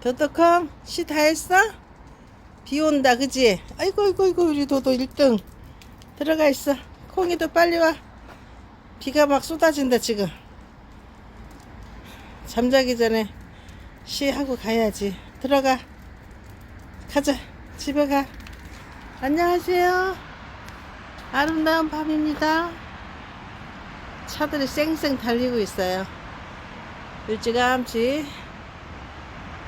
도도컴 시 다 했어? 비 온다 그지? 아이고 아이고 아이고 우리 도도 1등. 들어가 있어. 콩이도 빨리 와. 비가 막 쏟아진다 지금. 잠자기 전에 시 하고 가야지. 들어가. 가자. 집에 가. 안녕하세요. 아름다운 밤입니다. 차들이 쌩쌩 달리고 있어요. 일찌감치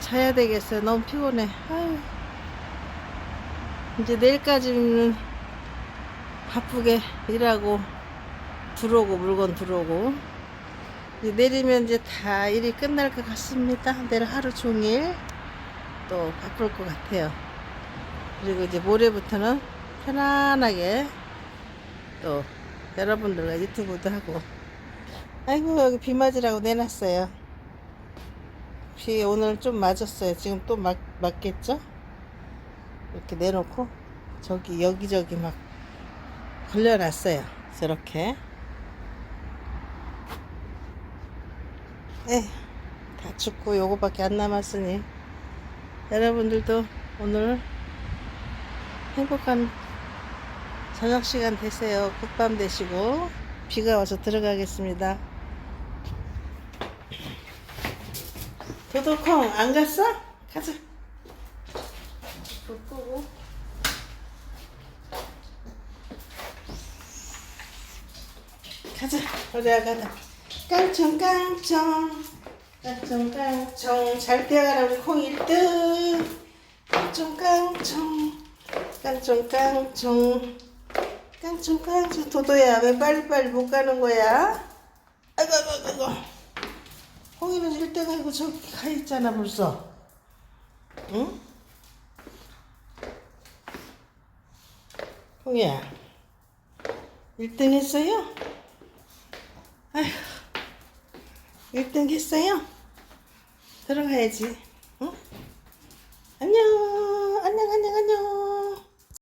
자야 되겠어요. 너무 피곤해. 아유. 이제 내일까지는 바쁘게 일하고 들어오고 물건 들어오고 이제 내리면 이제 다 일이 끝날 것 같습니다. 내일 하루 종일 또 바쁠 것 같아요. 그리고 이제 모레부터는 편안하게 또 여러분들과 유튜브도 하고 아이고 여기 비 맞으라고 내놨어요. 비 오늘 좀 맞았어요. 지금 또 맞, 맞겠죠? 이렇게 내놓고 저기 여기저기 막 걸려놨어요. 저렇게. 에, 다 춥고 요거밖에 안 남았으니 여러분들도 오늘 행복한 저녁 시간 되세요. 굿밤 되시고 비가 와서 들어가겠습니다. 도도콩 안 갔어? 가자. 불 끄고. 가자. 우리 아가다. 깡총깡총. 깡총깡총. 잘 뛰어가라 우리 콩 1등. 깡총깡총. 깡총깡총. 깡총깡총. 도도야 왜 빨리빨리 못 가는 거야? 아이고 아이고 아이고. 홍이는 1등 하고 저기 가 있잖아 벌써 응? 홍이야 1등 했어요? 아휴 1등 했어요? 들어가야지